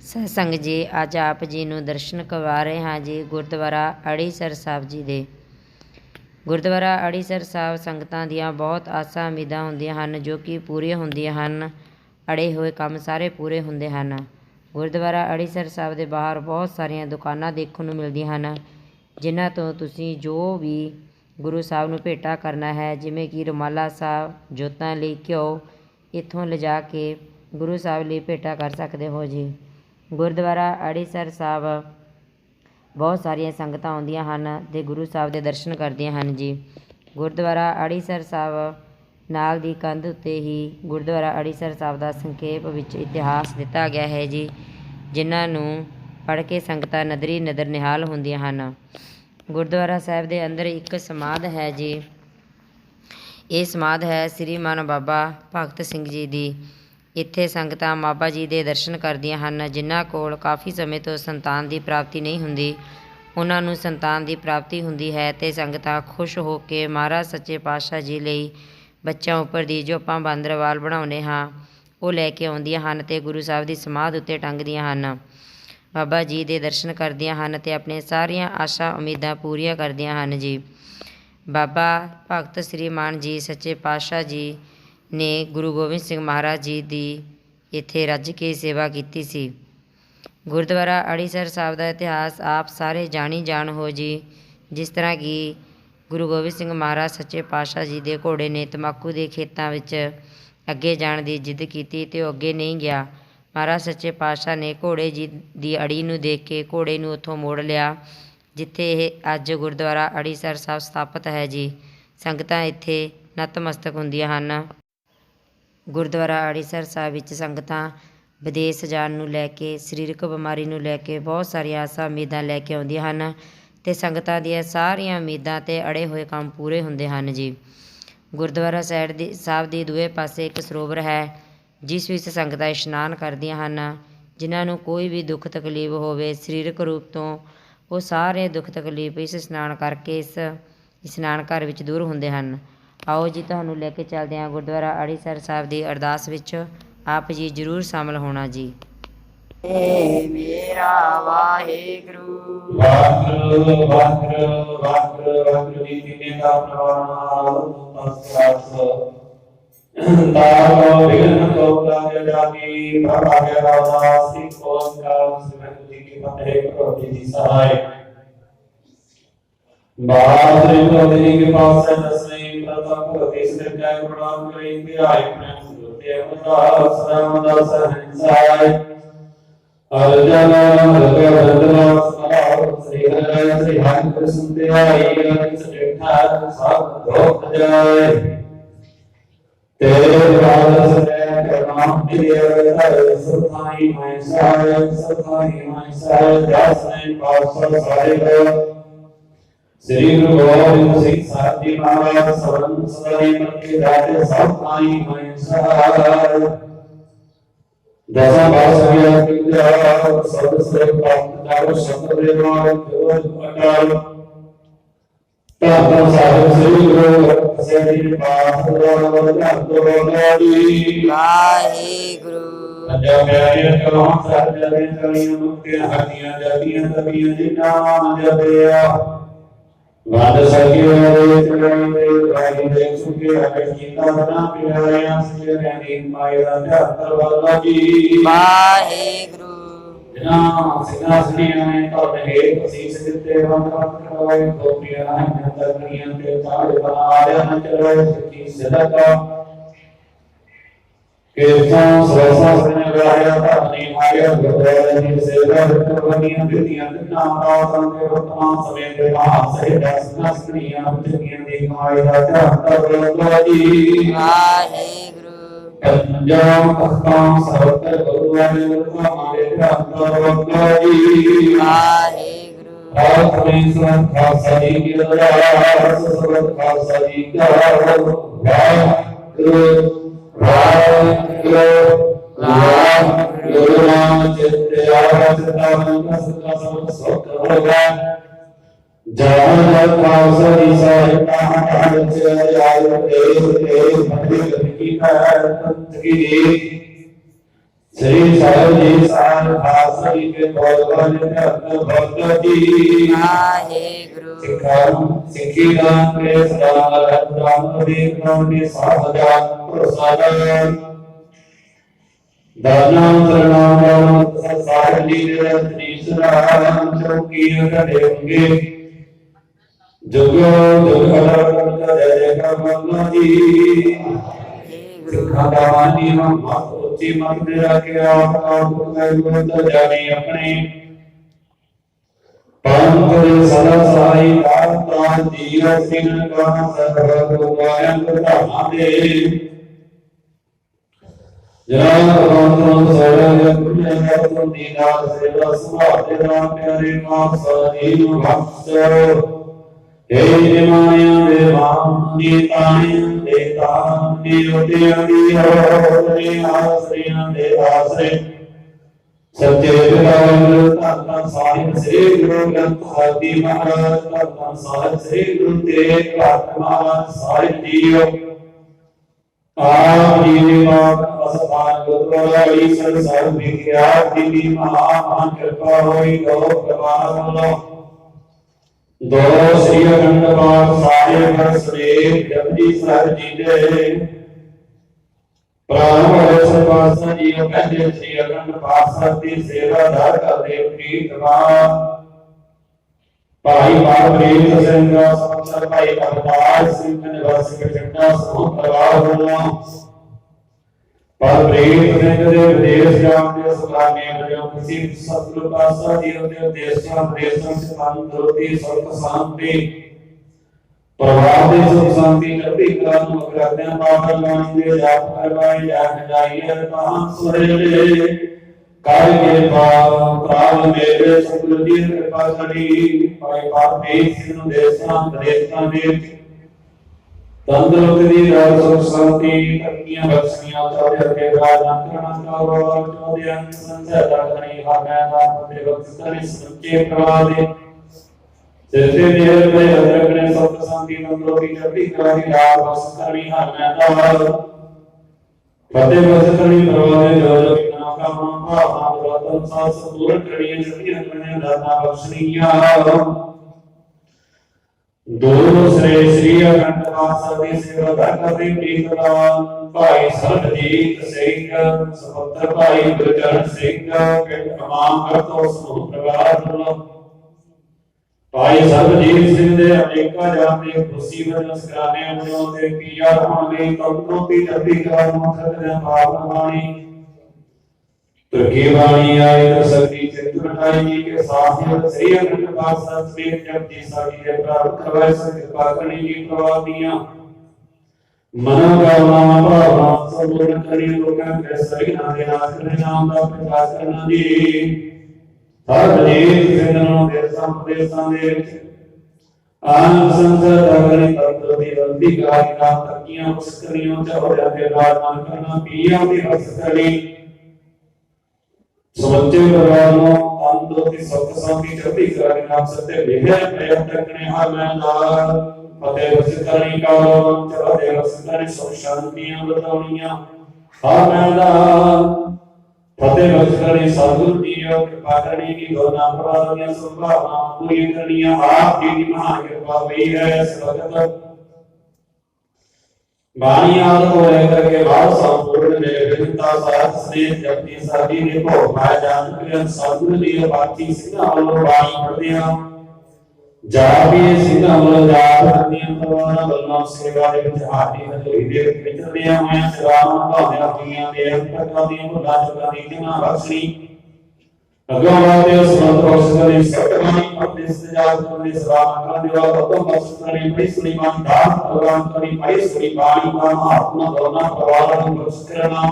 ਸਤਸੰਗ ਜੀ, ਅੱਜ ਆਪ ਜੀ ਨੂੰ ਦਰਸ਼ਨ ਕਰਵਾ ਰਹੇ ਹਾਂ ਜੀ ਗੁਰਦੁਆਰਾ ਅੜੀਸਰ ਸਾਹਿਬ ਜੀ ਦੇ। ਗੁਰਦੁਆਰਾ ਅੜੀਸਰ ਸਾਹਿਬ ਸੰਗਤਾਂ ਦੀਆਂ ਬਹੁਤ ਆਸਾਂ ਉਮੀਦਾਂ ਹੁੰਦੀਆਂ ਹਨ, ਜੋ ਕਿ ਪੂਰੀਆਂ ਹੁੰਦੀਆਂ ਹਨ। ਅੜੇ ਹੋਏ ਕੰਮ ਸਾਰੇ ਪੂਰੇ ਹੁੰਦੇ ਹਨ। ਗੁਰਦੁਆਰਾ ਅੜੀਸਰ ਸਾਹਿਬ ਦੇ ਬਾਹਰ ਬਹੁਤ ਸਾਰੀਆਂ ਦੁਕਾਨਾਂ ਦੇਖਣ ਨੂੰ ਮਿਲਦੀਆਂ ਹਨ, ਜਿਨ੍ਹਾਂ ਤੋਂ ਤੁਸੀਂ ਜੋ ਵੀ ਗੁਰੂ ਸਾਹਿਬ ਨੂੰ ਭੇਟਾ ਕਰਨਾ ਹੈ, ਜਿਵੇਂ ਕਿ ਰੁਮਾਲਾ ਸਾਹਿਬ, ਜੋਤਾਂ ਲਈ ਘਿਓ, ਇੱਥੋਂ ਲਿਜਾ ਕੇ ਗੁਰੂ ਸਾਹਿਬ ਲਈ ਭੇਟਾ ਕਰ ਸਕਦੇ ਹੋ ਜੀ। ਗੁਰਦੁਆਰਾ ਅੜੀਸਰ ਸਾਹਿਬ, ਬਹੁਤ ਸਾਰੀਆਂ ਸੰਗਤਾਂ ਆਉਂਦੀਆਂ ਹਨ ਤੇ ਗੁਰੂ ਸਾਹਿਬ ਦੇ ਦਰਸ਼ਨ ਕਰਦੀਆਂ ਹਨ ਜੀ। ਗੁਰਦੁਆਰਾ ਅੜੀਸਰ ਸਾਹਿਬ ਨਾਲ ਦੀ ਕੰਧ ਉੱਤੇ ਹੀ ਗੁਰਦੁਆਰਾ ਅੜੀਸਰ ਸਾਹਿਬ ਦਾ ਸੰਖੇਪ ਵਿੱਚ ਇਤਿਹਾਸ ਦਿੱਤਾ ਗਿਆ ਹੈ ਜੀ, ਜਿਨ੍ਹਾਂ ਨੂੰ ਪੜ੍ਹ ਕੇ ਸੰਗਤਾਂ ਨਦਰੀ ਨਦਰ ਨਿਹਾਲ ਹੁੰਦੀਆਂ ਹਨ। ਗੁਰਦੁਆਰਾ ਸਾਹਿਬ ਦੇ ਅੰਦਰ ਇੱਕ ਸਮਾਧ ਹੈ ਜੀ। ਇਹ ਸਮਾਧ ਹੈ ਸ੍ਰੀਮਾਨ ਬਾਬਾ ਭਗਤ ਸਿੰਘ ਜੀ ਦੀ। ਇੱਥੇ ਸੰਗਤਾਂ ਬਾਬਾ ਜੀ ਦੇ ਦਰਸ਼ਨ ਕਰਦੀਆਂ ਹਨ, ਜਿਨ੍ਹਾਂ ਕੋਲ ਕਾਫੀ ਸਮੇਂ ਤੋਂ ਸੰਤਾਨ ਦੀ ਪ੍ਰਾਪਤੀ ਨਹੀਂ ਹੁੰਦੀ। ਉਹਨਾਂ ਨੂੰ ਸੰਤਾਨ ਦੀ ਪ੍ਰਾਪਤੀ ਹੁੰਦੀ ਹੈ ਤੇ ਸੰਗਤਾਂ ਖੁਸ਼ ਹੋ ਕੇ ਮਹਾਰਾਜ ਸੱਚੇ ਪਾਤਸ਼ਾਹ ਜੀ ਲਈ ਬੱਚਿਆਂ ਉੱਪਰ ਦੀ ਜੋ ਆਪਾਂ ਬਾਂਦਰਵਾਲ ਬਣਾਉਂਦੇ ਹਾਂ, ਉਹ ਲੈ ਕੇ ਆਉਂਦੀਆਂ ਹਨ ਤੇ ਗੁਰੂ ਸਾਹਿਬ ਦੀ ਸਮਾਧ ਉੱਤੇ ਟੰਗਦੀਆਂ ਹਨ। ਬਾਬਾ ਜੀ ਦੇ ਦਰਸ਼ਨ ਕਰਦੀਆਂ ਹਨ ਤੇ ਆਪਣੀਆਂ ਸਾਰੀਆਂ ਆਸ਼ਾ ਉਮੀਦਾਂ ਪੂਰੀਆਂ ਕਰਦੀਆਂ ਹਨ ਜੀ। ਬਾਬਾ ਭਗਤ ਸ੍ਰੀ ਮਾਨ ਜੀ, ਸੱਚੇ ਪਾਤਸ਼ਾਹ ਜੀ ਨੇ ਗੁਰੂ ਗੋਬਿੰਦ ਸਿੰਘ ਮਹਾਰਾਜ ਜੀ ਦੀ ਇੱਥੇ ਰੱਜ ਕੇ ਸੇਵਾ ਕੀਤੀ ਸੀ। ਗੁਰਦੁਆਰਾ ਅੜੀਸਰ ਸਾਹਿਬ ਦਾ ਇਤਿਹਾਸ ਆਪ ਸਾਰੇ ਜਾਣੀ ਜਾਣ ਹੋ ਜੀ, ਜਿਸ ਤਰ੍ਹਾਂ ਕਿ ਗੁਰੂ ਗੋਬਿੰਦ ਸਿੰਘ ਮਹਾਰਾਜ ਸੱਚੇ ਪਾਤਸ਼ਾਹ ਜੀ ਦੇ ਘੋੜੇ ਨੇ ਤਮਾਕੂ ਦੇ ਖੇਤਾਂ ਵਿੱਚ ਅੱਗੇ ਜਾਣ ਦੀ ਜਿੱਦ ਕੀਤੀ ਤੇ ਉਹ ਅੱਗੇ ਨਹੀਂ ਗਿਆ। ਮਹਾਰਾਜ ਸੱਚੇ ਪਾਤਸ਼ਾਹ ਨੇ ਘੋੜੇ ਜੀ ਦੀ ਅੜੀ ਨੂੰ ਦੇਖ ਕੇ ਘੋੜੇ ਨੂੰ ਉੱਥੋਂ ਮੋੜ ਲਿਆ, ਜਿੱਥੇ ਇਹ ਅੱਜ ਗੁਰਦੁਆਰਾ ਅੜੀਸਰ ਸਾਹਿਬ ਸਥਾਪਿਤ ਹੈ ਜੀ। ਸੰਗਤਾਂ ਇੱਥੇ ਨਤਮਸਤਕ ਹੁੰਦੀਆਂ ਹਨ। ਗੁਰਦੁਆਰਾ ਅੜੀਸਰ ਸਾਹਿਬ ਵਿੱਚ ਸੰਗਤਾਂ ਵਿਦੇਸ਼ ਜਾਣ ਨੂੰ ਲੈ ਕੇ, ਸਰੀਰਕ ਬਿਮਾਰੀ ਨੂੰ ਲੈ ਕੇ ਬਹੁਤ ਸਾਰੀਆਂ ਆਸਾਂ ਉਮੀਦਾਂ ਲੈ ਕੇ ਆਉਂਦੀਆਂ ਹਨ ਤੇ ਸੰਗਤਾਂ ਦੀਆਂ ਸਾਰੀਆਂ ਉਮੀਦਾਂ ਤੇ ਅੜੇ ਹੋਏ ਕੰਮ ਪੂਰੇ ਹੁੰਦੇ ਹਨ ਜੀ। ਗੁਰਦੁਆਰਾ ਸਾਈਡ ਦੀ, ਸਾਹਿਬ ਦੀ ਦੂਏ ਪਾਸੇ ਇੱਕ ਸਰੋਵਰ ਹੈ, ਜਿਸ ਵਿੱਚ ਸੰਗਤਾਂ ਇਸ਼ਨਾਨ ਕਰਦੀਆਂ ਹਨ, ਜਿਨ੍ਹਾਂ ਨੂੰ ਕੋਈ ਵੀ ਦੁੱਖ ਤਕਲੀਫ ਹੋਵੇ, ਸਰੀਰਕ ਰੂਪ ਤੋਂ ਉਹ ਸਾਰੇ ਦੁੱਖ ਤਕਲੀਫ ਇਸ ਇਸ਼ਨਾਨ ਕਰਕੇ ਇਸ ਇਸ਼ਨਾਨ ਘਰ ਵਿੱਚ ਦੂਰ ਹੁੰਦੇ ਹਨ। ਆਓ ਜੀ ਤੁਹਾਨੂੰ ਲੈ ਕੇ ਚੱਲਦੇ ਹਾਂ ਗੁਰਦੁਆਰਾ ਅੜੀਸਰ ਸਾਹਿਬ ਦੀ ਅਰਦਾਸ ਵਿੱਚ ਆਪ ਜੀ ਜ਼ਰੂਰ ਸ਼ਾਮਲ ਹੋਣਾ ਜੀ ਏ ਮੇਰਾ ਵਾਹਿਗੁਰੂ ਵਾਹਿਗੁਰੂ ਵਾਹਿਗੁਰੂ ਵਾਹਿਗੁਰੂ ਵਾਹਿਗੁਰੂ ਜੀ ਦੀ ਨੇ ਦਾ ਪ੍ਰਵਾਨ ਤਸਰਾਤ ਤਾਰੋ ਵਿਗਨ ਕੋ ਕਾਜ ਜਾਤੀ ਪ੍ਰਭਾਗਿਆ ਰਾਵਾ ਸਿੱਖ ਓੰਕਾਰ ਸਿਮਰਨ ਜੀ ਕੀ ਫਤਿਹ ਕਰੋ ਜੀ ਦੀ ਸਹਾਇ ਬਾਦਰੀ ਕੋ ਦੇਨੀ ਕੇ ਪਾਸ ਹੈ ਪ੍ਰਣਾਮ ਕਰੀ ਤੇ ਪ੍ਰੇਮ ਤੇ ਅਮਦਾ ਸਦਾ ਦਾ ਸਹਿਨਸਾਇ ਅਰਜਨ ਰਗਿ ਬੰਦਨਾ ਸਮਾਉ ਸ੍ਰੀ ਹਰਿ ਸ੍ਰੀ ਹਰਿ ਕ੍ਰਿਸ਼ਨ ਤੇ ਅਨਿ ਸਟੇਠਾ ਸਭ ਧੋਖ ਜਾਏ ਤੇਰੇ ਬਾਦ ਸਦੇ ਪ੍ਰਣਾਮ ਤੇਰੇ ਹਰਿ ਸੁਖਾਈ ਮੈਂ ਸਾਰੇ ਸੁਖਾਈ ਮੈਂ ਸਾਰੇ ਦਸ ਨੇ ਪਾਸਾ ਸਾਰੇ ਕੋ ਸ੍ਰੀ ਗੁਰੂ ਗੋਬਿੰਦ ਸਿੰਘ ਸਾਹਿਬ ਜੀ ਮਹਾਰਾਜ ਸਵਰਨ ਸਦਾਈ ਮੱਕੇ ਰਾਜੇ ਸਭ ਆਈ ਮੈਂ ਸਾਰੇ ਦਸਾਂ ਬਾਸਵੀਆਂ ਕਿੰਦਰਾ ਸਦ ਸੇ ਪ੍ਰਾਪਤ ਕਰੋ ਸ਼ਬਦ ਦੇ ਨਾਲ ਜੋਰ ਅਕਾਲ ਤਾਂ ਸਾਹਿਬ ਸ੍ਰੀ ਗੁਰੂ ਜੀ ਪਾਸ ਦਰਵਾਜ਼ਾ ਧਿਆਨ ਤੋਂ ਬੋਲਾੜੀ ਵਾਹਿਗੁਰੂ। ਅਜਾ ਪਿਆਰੇ ਕਲਾਂ ਸਾਹਿਬ ਜਲੇ ਚਲੀਆਂ ਮੁਕਤੀਆਂ ਹੱਡੀਆਂ ਜਾਂਦੀਆਂ ਤਬੀਆਂ ਜੀ ਨਾਮ ਜਪਿਆ ਵਾਦ ਸਕਿਓ ਦੇ ਚਰਨ ਦੇ ਸੁਖੇ ਅਗਰ ਕੀਤਾ ਬਣਾ ਪਿਆਰਿਆ ਸਿਰ ਰਹਿਣੀ ਮਾਇਆ ਦਾ ਤਰਵਾਲਾ ਜੀ ਵਾਹਿਗੁਰੂ। ਜਿਨਾ ਸਿੰਘਾਸਨੀਆਂ ਨੇ ਤੁਹਾਡੇ ਹੇਠ ਅਸੀਸ ਦਿੱਤੇ ਵੰਦ ਵੰਦ ਕਰਵਾਏ ਗੋਪੀਆਂ ਹਨ ਤਕਰੀਆਂ ਤੇ ਚਾੜੇ ਬਣਾ ਰਿਆ ਹਨ ਚਲਾਏ ਸੱਚੀ ਸਦਕਾ ਕੀਰਤਨ ਸਵਸਾ ਸਨੇ ਗਾਇਆ ਧਰਨੀ ਆਇਆ ਗੁਰਦੁਆਰੇ ਦੀ ਸੇਵਾ ਕਰਵਨੀਆਂ ਦਿੱਤੀਆਂ ਦਿਨਾਂ ਰਾਤਾਂ ਦੇ ਰਤਨਾ ਸਮੇਂ ਦੇ ਮਹਾ ਸਹਿ ਦਸ ਨਸਨੀਆਂ ਬੁਝੀਆਂ ਦੀ ਮਾਇਆ ਦਾ ਧਿਆਨ ਕਰਵਾਉਂਦਾ ਜੀ ਵਾਹਿਗੁਰੂ ਪੰਜਾਬ ਅਖਤਾਂ ਸਰਵਤਰ ਗੁਰੂਆਂ ਨੇ ਵਰਤਾ ਮਾਰੇ ਧਿਆਨ ਕਰਵਾਉਂਦਾ ਜੀ ਵਾਹਿਗੁਰੂ ਆਪ ਪਰਮੇਸ਼ਰ ਖਾਲਸਾ ਜੀ ਕੀ ਅਰਦਾਸ ਸਬਦ ਖਾਲਸਾ ਜੀ ਕੀ ਵਾਹਿਗੁਰੂ ਵਾਹਿਗੁਰੂ ਵਾਹਿਗੁਰੂ ਨਾਮ ਚਿਤਿ ਆਵਤ ਤਾਮਨ ਸਦਾ ਸਭ ਸੁਖ ਹੋਗਾ ਜਨ ਖਾਲਸਾ ਜੀ ਸਾਹਿਬਾ ਹਟਾਣ ਚ ਆਇ ਤੇਜ ਤੇਜ ਮੰਦਿਰ ਕੀ ਹੈ ਤਤ ਕੀ ਸ੍ਰੀ ਸਾਹਿਬ ਜੀ ਸਾਹਿਬ ਖਾਸ ਜੀ ਕੇ ਬਹੁਤ ਬਹੁਤ ਧੰਨ ਭਗਤ ਜੀ ਵਾਹਿਗੁਰੂ ਸਿੱਖਾਂ ਸਿੱਖੀ ਦਾ ਕੇ ਸਦਾ ਰਾਮ ਦੇ ਨਾਮ ਦੇ ਸਾਧ ਜਾਨ ਪ੍ਰਸਾਦਨ ਦਾਨਾ ਸਰਨਾਮ ਸੰਸਾਰ ਜੀ ਦੇ ਤੀਸਰਾ ਚੌਕੀ ਘੜੇ ਹੋਗੇ। ਜੁਗੋ ਜੁਗ ਅਲਗ ਜੈ ਜੈ ਕਾ ਮੰਨਾ ਜੀ। ਸਿੱਖਾਂ ਦਾ ਮਾਨੀ ਹਮ ਮਤ ਉੱਚੀ ਮਤ ਦੇ ਰੱਖੇ ਆਪ ਆਪ ਮੈਂ ਗੁਰਤ ਜਾਣੀ ਆਪਣੇ। ਪਰਮ ਕਰੇ ਸਦਾ ਸਹਾਈ ਦਾਤਾ ਜੀਵ ਸਿੰਘ ਕਾ ਸਰਬ ਗੁਆਇਨ ਧਾਮਾ ਦੇ ਜਨਾਬ ਭਗਵਾਨ ਸੋਇਆ ਜਗ ਪੁੱਜਿਆ ਜਗ ਦੀ ਨਾਮ ਸੇਵਾ ਸੁਭਾਅ ਦੇ ਨਾਮ ਪਿਆਰੇ ਨਾਮ ਸਾਜੀ ਨੂੰ ਏ ਨਿਮਾਣਿਆਂ ਦੇ ਮਾਂ ਨੀ ਤਾਣਿਆਂ ਦੇ ਤਾਣ ਨੀ ਉਟਿਆਂ ਦੀ ਹੋ ਆਸਰਿਆਂ ਦੇ ਆਸਰੇ ਸੱਚੇ ਪਿਤਾਵਰ ਧੰਨ ਸਾਹਿਬ ਸ੍ਰੀ ਗੁਰੂ ਗ੍ਰੰਥ ਸਾਹਿਬ ਮਹਾਰਾਜ ਧੰਨ ਸਾਹਿਬ ਸ੍ਰੀ ਗੁਰੂ ਤੇਗ ਬਹਾਦਰ ਸਾਹਿਬ ਜੀਓ ਆਪ ਜੀ ਦੇ ਬਾਪ ਅਸਥਾਨ ਗੁਰਦੁਆਰਾ ਈਸਰ ਸਾਹਿਬ ਵਿਖਿਆ ਜੀ ਦੀ ਮਹਾ ਮਹਾਨ ਕਿਰਪਾ ਹੋਈ ਗੋ ਪ੍ਰਵਾਨ ਵੱਲੋਂ ਦੋ ਸ੍ਰੀ ਅਖੰਡ ਪਾਠ ਸਾਰੇ ਪਰ ਸਮੇਤ ਜਪਜੀ ਸਾਹਿਬ ਜੀ ਦੇ ਪ੍ਰਾਰੰਭ ਹੋਏ ਸਰਵਾਸਾ ਜੀ ਉਹ ਕਹਿੰਦੇ ਸ੍ਰੀ ਅਖੰਡ ਪਾਠ ਸਾਹਿਬ ਦੀ ਸੇਵਾਦਾਰ ਕਰਦੇ ਪ੍ਰੀਤਮਾਨ ਭਾਈ ਬਾਬਰੀਤ ਸਿੰਘ ਸੰਸਰ ਭਾਈ ਅਵਤਾਰ ਸਿੰਘ ਨਿਵਾਸੀ ਬਠਿੰਡਾ ਸਮੂਹ ਪਰਿਵਾਰ ਵੱਲੋਂ ਬਾਬਰੀਤ ਸਿੰਘ ਦੇ ਵਿਦੇਸ਼ ਜਾਣ ਦੇ ਸੁਖਾਨੇ ਵਜੋਂ ਕਿਸੇ ਸਤਿਗੁਰੂ ਪਾਤਸ਼ਾਹ ਜੀ ਦੇ ਉਦੇਸ਼ਾਂ ਉਦੇਸ਼ਾਂ ਸੇ ਮਨ ਦੋਤੀ ਸੁਖ ਸ਼ਾਂਤੀ ਪਰਿਵਾਰ ਦੇ ਸੁਖ ਸ਼ਾਂਤੀ ਚੜ੍ਹਦੀ ਕਲਾ ਨੂੰ ਕਰਦਿਆਂ ਬਾਬਾ ਬਾਣੀ ਦੇ ਜਾਪ ਕਰਵਾਏ ਜਾਣ ਜਾਈਏ ਤਾਂ ਸੁਹੇਲੇ ਕਾਲ ਕੇ ਪਾਪ ਪ੍ਰਾਪ ਮੇਰੇ ਸਤਿਗੁਰੂ ਜੀ ਦੀ ਕਿਰਪਾ ਕਰੀ ਭਾਈ ਪਾਪ ਦੇ ਸਿੰਘ ਨੂੰ ਦੇਸਾਂ ਪ੍ਰਦੇਸ਼ਾਂ ਦੇ। ਵਿੱਚ ਤੰਦਰੁਸਤੀ ਦੀ ਰਾਜ ਸੁਖ ਸ਼ਾਂਤੀ, ਤਰੱਕੀਆਂ ਬਖਸ਼ੀਆਂ ਚਾਹੇ ਅੱਗੇ ਰਾਜ ਅੰਤਰਣਾ ਕਰੋ ਚੋਦਿਆਂ ਸੰਸਦ ਰੱਖਣੀ ਹਾਮੈ ਦਾ ਤੇ ਵਕਤ ਕਰੀ ਸੁੱਚੇ ਪ੍ਰਵਾਹ ਦੇ। ਸਿਰ ਤੇ ਦੇਹ ਤੇ ਰੱਖਣੇ ਸੁਖ ਸ਼ਾਂਤੀ, ਤੰਦਰੁਸਤੀ ਚੜ੍ਹਦੀ ਕਲਾ ਦੀ ਰਾਜ ਬਖਸ਼ ਕਰੀ ਹਾਮੈ ਦਾ ਫਤਿਹ ਬਖਸ਼ ਕਰੀ ਪ੍ਰਵਾਹ ਦੇ ਜੋ ਜੋ ਕਿਨਾ ਕਾਮਨਾ ਭਾਵਨਾ ਰਤਨ ਸਾਸ ਪੂਰਨ ਕਰੀਏ ਚੜ੍ਹਦੀਆਂ ਕਰੀਏ ਦਾਤਾ ਬਖਸ਼ਣੀਆਂ ਦੋ ਸ੍ਰੀ ਸ੍ਰੀ ਅਖੰਡ ਪਾਠ ਸਾਹਿਬ ਦੀ ਸੇਵਾ ਦਾ ਕਰਦੇ ਪ੍ਰੀਤਮਾਨ ਭਾਈ ਸਰਜੀਤ ਸਿੰਘ ਸੁਪੁੱਤਰ ਭਾਈ ਗੁਰਚਰਨ ਸਿੰਘ ਪਿੰਡ ਕਮਾਨ ਕਰਤੋ ਸਮੂਹ ਪਰਿਵਾਰ ਵੱਲੋਂ ਭਾਈ ਸਰਜੀਤ ਸਿੰਘ ਦੇ ਅਨੇਕਾਂ ਜਾਤੇ ਖੁਸ਼ੀ ਵਜੋਂ ਸਰਾਣੇ ਵੱਲੋਂ ਤੇ ਪੀਆ ਹੋਣ ਲਈ ਤੰਤਰੋਤੀ ਚੜ੍ਹਦੀ ਕਲਾ ਨੂੰ ਖਤਰੇ ਬਾਪ ਬਾਣੀ ਤੁਰਕੀ ਬਾਣੀ ਆਈ ਤਾਂ ਸਦੀ ਚਿੰਤਨਾਈ ਜੀ ਕੇ ਸਾਥ ਸ੍ਰੀ ਅਖੰਡ ਪਾਠ ਸਾਹਿਬ ਸ੍ਰੀ ਜਪਜੀ ਸਾਡੀ ਦੇ ਪ੍ਰਾਪਤ ਕਰਵਾਏ ਸੋ ਕਿਰਪਾ ਕਰਨੀ ਜੀ ਪ੍ਰਵਾਹ ਦੀਆਂ। ਮਨੋ ਕਾਮਨਾ ਭਾਵਨਾ ਸੰਪੂਰਨ ਕਰੀ ਲੋਕਾਂ ਦੇ ਸਹੀ ਨਾਮ ਦੇ ਨਾਲ ਕਰਨੇ ਨਾਮ ਦਾ ਪ੍ਰਕਾਸ਼ ਕਰਨਾ ਜੀ। ਹਰ ਜੀ ਸਿੱਧਨੋਂ ਦੇ ਸੰਪਦੇਸਾਂ ਦੇ ਵਿੱਚ ਆਨੰਦ ਸੰਸਦ ਅਗਨੀ ਤੰਤਰ ਦੀ ਬੰਦੀ ਕਾਰੀ ਨਾਮ ਤਕੀਆਂ, ਮੁਸਕਰੀਆਂ ਚਾਹ ਜਾਂਦੇ ਰਾਜ ਮਨ ਕਰਨਾ ਪੀਆਂ ਦੀ ਹਸ ਕਰੀ ਸਮੁੱਚੇ ਪਰਿਵਾਰ ਨੂੰ ਤੰਦਰੁਸਤੀ ਸੁਖ ਸ਼ਾਂਤੀ ਚੜ੍ਹਦੀ ਕਲਾ ਦੇ ਨਾਮ ਸਤੇ ਵਿਹੇ ਪ੍ਰੇਮ ਤੱਕਣੇ ਹਾਲਾਂ ਨਾਲ ਫਤਿਹ ਬਖਸ਼ ਕਰਨੀ ਕਾਲੋ, ਚੜ੍ਹਦੇ ਬਖਸ਼ ਕਰਨੀ ਸੁਖ ਸ਼ਾਂਤੀਆਂ ਬਤਾਉਣੀਆਂ ਹਾਲਾਂ ਦਾ ਫਤਿਹ ਬਖਸ਼ ਕਰਨੀ ਸਤਿਗੁਰੂ ਜੀ ਉਹ ਕਿਰਪਾ ਕਰਨੀ ਕੀ ਗੋਨਾ ਪ੍ਰਵਾਦ ਦੀਆਂ ਸੁਭਾਵਨਾਵਾਂ ਪੂਰੀਆਂ ਕਰਨੀਆਂ। ਆਪ ਜੀ ਦੀ ਮਹਾਨ ਕਿਰਪਾ ਪਈ ਹੈ ਇਸ ਵਕਤ ਬਾਣੀ ਆਦ ਹੋਏ ਕਰਕੇ ਬਾਦ ਸੰਪੂਰਨ ਮੇਰੇ ਵਿਦਤਾ ਸਾਥ ਸਨੇਹ ਜਪਤੀ ਸਾਡੀ ਨੇ ਭੋਗ ਪਾਇਆ, ਜਾਣ ਕਿ ਸਤਿਗੁਰੂ ਦੀ ਬਾਤੀ ਸਿੰਘਾਂ ਵੱਲੋਂ ਬਾਣੀ ਪੜ੍ਹਦੇ ਹਾਂ। ਜਾ ਵੀ ਸਿੰਘਾਂ ਵੱਲੋਂ ਜਾਪ ਕਰਦੀਆਂ ਪਰਵਾਨਾ ਵੱਲੋਂ ਸੇਵਾ ਦੇ ਵਿੱਚ ਹਾਜ਼ਰੀ ਹਜ਼ੂਰੀ ਦੇ ਵਿੱਚ ਵਿਚਰਦਿਆਂ ਹੋਇਆਂ ਸੇਵਾਵਾਂ ਭਾਵਿਆਂ ਹੋਈਆਂ ਦੇ ਅੰਤਰਕਾਂ ਦੀਆਂ ਭੁੱਲਾਂ ਚੁੱਕਾਂ ਦੀ ਜਿਨਾ ਬਖਸ਼ਣੀ ਅਗੋਂ ਵਾਦੇ ਸਮਤ ਬਖਸ਼ ਕਰੇ ਸਤਿਗੁਰੂ ਆਪਣੇ ਸਜਾਦ ਕਰਨ ਦੇ ਸਲਾਮ ਕਰਨ ਦੇ ਵਾਰ ਉਤਮ ਬਖਸ਼ ਕਰੇ, ਬੜੀ ਸੁਣੀ ਮਾਨ ਦਾਸ ਭਗਵਾਨ ਕਰੀ, ਬੜੀ ਸੁਣੀ ਬਾਣੀ ਦਾ ਮਹਾਤਮਾ ਦੋਨਾ ਪਰਵਾਰ ਨੂੰ ਬਖਸ਼ ਕਰਨਾ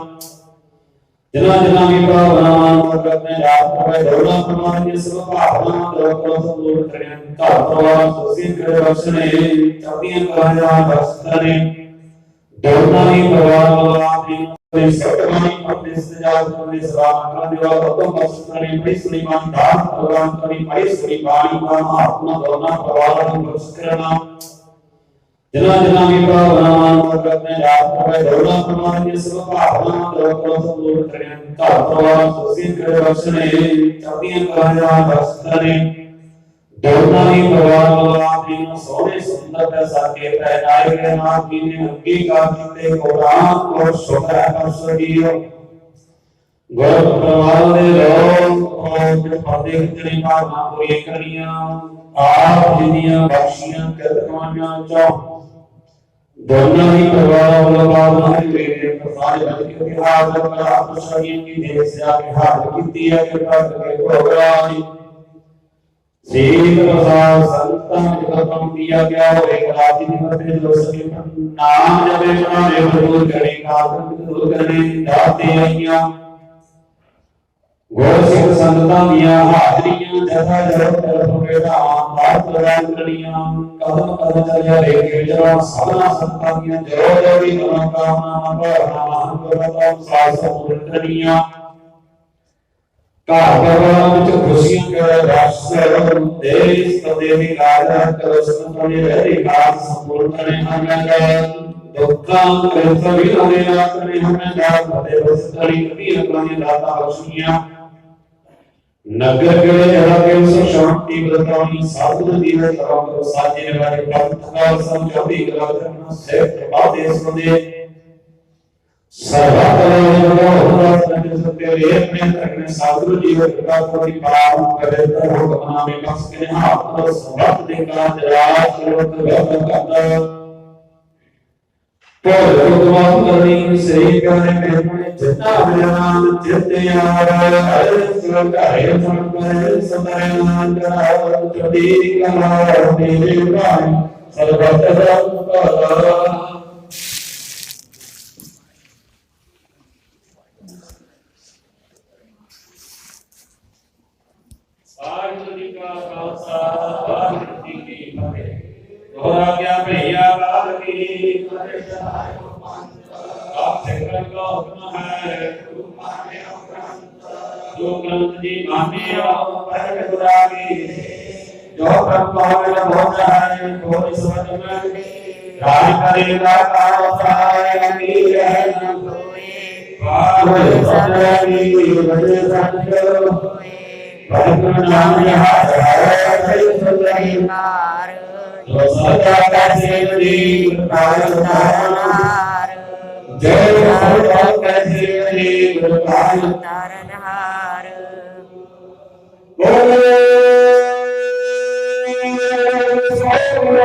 ਜਿਨ੍ਹਾਂ ਜਿਨ੍ਹਾਂ ਵੀ ਭਾਵਨਾਵਾਂ ਨੂੰ ਕਰਦੇ ਯਾਦ ਕਰੇ ਦੋਨਾ ਪਰਵਾਰ ਦੀ ਸਭ ਭਾਵਨਾਵਾਂ ਦਾ ਕਰੋ ਸੰਪੂਰਨ ਕਰੇ ਘਰ ਪਰਿਵਾਰ ਸੁਖੀ ਕਰੇ, ਬਖਸ਼ਣੇ ਚੜ੍ਹਦੀਆਂ ਕਰਾਂ ਦਾ ਬਖਸ਼ ਕਰੇ ਦੋਨਾ ਹੀ ਪਰਿਵਾਰ ਵੱਲੋਂ ਆਪ ਜੀ ਨੂੰ ਸਤਿਗੁਰੂ ਆਪਣੇ ਸਜਾਦ ਕਰਨ ਦੇ ਸਲਾਮ ਕਰਨ ਦੇ ਵਾਰ ਉਤਮ ਬਖਸ਼ ਕਰੇ ਬੜੀ ਸੁਣੀ ਮਾਨ ਦਾਸ ਭਗਵਾਨ ਕਰੀ, ਬੜੀ ਸੁਣੀ ਬਾਣੀ ਦਾ ਮਹਾਤਮਾ ਦੋਨਾ ਪਰਵਾਰ ਨੂੰ ਬਖਸ਼ ਕਰਨਾ। ਜਿਨ੍ਹਾਂ ਜਿਨ੍ਹਾਂ ਵੀ ਭਾਵਨਾਵਾਂ ਨੂੰ ਕਰਦੇ ਯਾਦ ਕਰਵੇ ਦੌੜਾ ਪ੍ਰਮਾਣ ਦੀ ਸਭ ਭਾਵਨਾਵਾਂ ਦਰੋਂ ਕਰੋ ਸੰਪੂਰਨ ਕਰਿਆ। ਘਰ ਪਰਿਵਾਰ ਸੁਖੀ ਕਰੇ ਬਖਸ਼ਣੇ ਚੜ੍ਹਦੀਆਂ ਕਰਾਂ ਬਖਸ਼ਣੇ ਦੌੜਨਾ ਹੀ ਪਰਿਵਾਰ ਵਾਲਾ ਆਪਣੀ ਨੂੰ ਸੋਹਣੇ ਸੁੰਦਰ ਤੇ ਸਾਕੇ ਪਹਿਨਾਏ ਗਏ ਨਾਮ ਜੀ ਨੇ ਅੰਗੀਕਾਰ ਕੀਤੇ ਕੁਰਾਨ ਕੋ ਸ਼ੁਕਰ ਹੈ ਪਰਸਦੀਓ ਗੁਰ ਪਰਿਵਾਰ ਦੇ ਲੋਕ ਉਹ ਜਿਹੜੇ ਪਰਦੇ ਕਿਤਨੇ ਭਾਵਨਾ ਕਰੀਆਂ ਆਪ ਜਿਨੀਆਂ ਬਖਸ਼ੀਆਂ ਕਿਰਤਮਾਨਾਂ ਚੋਂ ਦੋਨਾਂ ਹੀ ਪਰਿਵਾਰਾਂ ਵੱਲੋਂ ਭਾਵਨਾ ਦੀ ਵੇਲੇ ਪ੍ਰਸਾਦ ਬਚ ਕੇ ਇਤਿਹਾਸ ਦਾ ਕਲਾ ਪੁਸ਼ਾਰੀਆਂ ਦੀ ਦੇਖ ਸਿਆ ਕੇ ਹਾਜ਼ਰ ਕੀਤੀ ਹੈ ਕਿਰਪਾ ਕਰਕੇ ਭੋਗਰਾਈ ਸੇਤ ਪ੍ਰਸਾਦ ਸੰਤਾਂ ਦੇ ਕਰਤਮ ਦਿਆ ਗਿਆ ਹੋਏ ਕਲਾਜੀ ਦੀ ਮਤੇ ਜੋ ਸਕੇ ਨਾਮ ਜਪੇ ਬਣਾ ਦੇ ਦੂਰ ਕਰੇ ਕਾਰਨ ਦੂਰ ਕਰਨੇ, ਦਾਤੇ ਆਈਆਂ। ਗੁਰ ਸਿੱਖ ਸੰਗਤਾਂ ਦੀਆਂ ਹਾਜ਼ਰੀਆਂ, ਜਥਾ ਜਰੋ ਤਰਫ ਬੇਟਾ ਬਾਤ ਪ੍ਰਦਾਨ ਕਰੀਆਂ ਕਦਮ ਕਦਮ ਚੱਲਿਆ ਰੇ ਕੇ ਜਰਾ ਸਭਨਾ ਸੰਗਤਾਂ ਦੀਆਂ ਜਰੋ ਜੋੜੀ ਮਨੋ ਕਾਮਨਾ ਭਾਵਨਾ ਗੁਰਮਤਿ ਸਾਸ ਪੂਰਨ ਕਰੀਆਂ ਘਰ ਪਰਿਵਾਰ ਵਿੱਚ ਖੁਸ਼ੀਆਂ ਕਰੇ ਰਸ ਦੇਸ ਤਦੇ ਦੀ ਕਾਰਜ ਕਰੋ ਸੰਤੋਨੇ ਰਹਿ ਕਾਜ ਸੰਪੂਰਨ ਕਰੇ ਹਮੇਂ ਦੁੱਖਾਂ ਕ੍ਰਿਤ ਵੀ ਹਮੇ ਨਾ ਕਰੇ ਹਮੇਂ ਦਾ ਫਤੇ ਬਸ ਕਰੀ ਕਬੀਰ ਕਰਾਂਗੇ ਦਾਤਾ ਬਖਸ਼ੀਆਂ ਨਗਰ ਕੇ ਜੜਾ ਕੇ ਉਸ ਸ਼ਾਂਤੀ ਬਰਤਾਉਣੀ ਸਾਧੂ ਦੀ ਹੈ ਕਰਮ ਸਾਜੇ ਵਾਲੇ ਪੰਥ ਦਾ ਸਮਝਾਉਂਦੀ ਗਲਾ ਕਰਨਾ ਸਹਿ ਪ੍ਰਭਾ ਦੇ ਸੁਦੇ ਸਰਬਤ ਲੋਕਾਂ ਦਾ ਸੰਤ ਸਤਿ ਰੇ ਆਪਣੇ ਤਕਨੇ ਸਾਧੂ ਜੀ ਦੇ ਕਿਰਪਾ ਕੋਟੀ ਪਾਪ ਕਰੇ ਤਾਂ ਹੁਕਮ ਨਾਮੇ ਬਖਸ਼ ਕੇ ਹੱਥ ਤੋਂ ਸਰਬਤ ਦੇ ਕਾਜ ਭੋਲ ਭਗਵਾਨ ਕਰਨੀ ਸਹੀ ਕਰਨੇ ਮੇਰੇ ਚਿੱਤਾ ਬਿਆਨ ਚਿੱਤੇ ਆਰ ਹਰਿ ਸੁਣ ਘਰੇ ਸੁਣ ਕਰੇ ਸਦਰੇ ਕਲਾ ਤੇਰੇ ਭਾਈ ਸਰਬਤ ਦਾ ਮੁਕਾਰਾ ਵਾਹਿਗੁਰੂ ਜੀ ਕਾ ਖਾਲਸਾ ਵਾਹਿਗੁਰੂ ਜੀ ਕੀ ਫਤਿਹ ਦੋਹਰਾ ਗਿਆ ਭਈਆ ਕਾਲ ਕੀ ਫਤਿਹ ਸਹਾਇ ਆਪ ਸਿਕਰਨ ਕਾ ਹੁਕਮ ਹੈ ਜੋ ਗ੍ਰੰਥ ਜੀ ਮਾਨਿਓ ਪਹਿਲ ਗੁਰਾ ਕੀ ਜੋ ਪ੍ਰਭ ਪਾਵੇ ਨਾ ਬਹੁਤ ਹੈ ਕੋਈ ਸਮਝ ਨਾ ਰਾਜ ਕਰੇ ਦਾ ਕਾਲ ਸਹਾਇ ਅਮੀਰ ਹੈ ਨਾ ਕੋਈ ਵਾਹਿਗੁਰੂ ਸਤਿ ਕੀ ਵਜੇ ਸਤਿ ਵਾਹਿਗੁਰੂ ਨਾਮ ਨਿਹਾਲ ਹੈ ਸ੍ਰੀ ਸੁਖਾਈ ਮਾਰ ਜੋ ਸਦਾ ਕਾ ਸੇਵੀ ਕਿਰਪਾਲ ਉਤਾਰਨਾਰ ਜੈ ਸੋਹਣਾ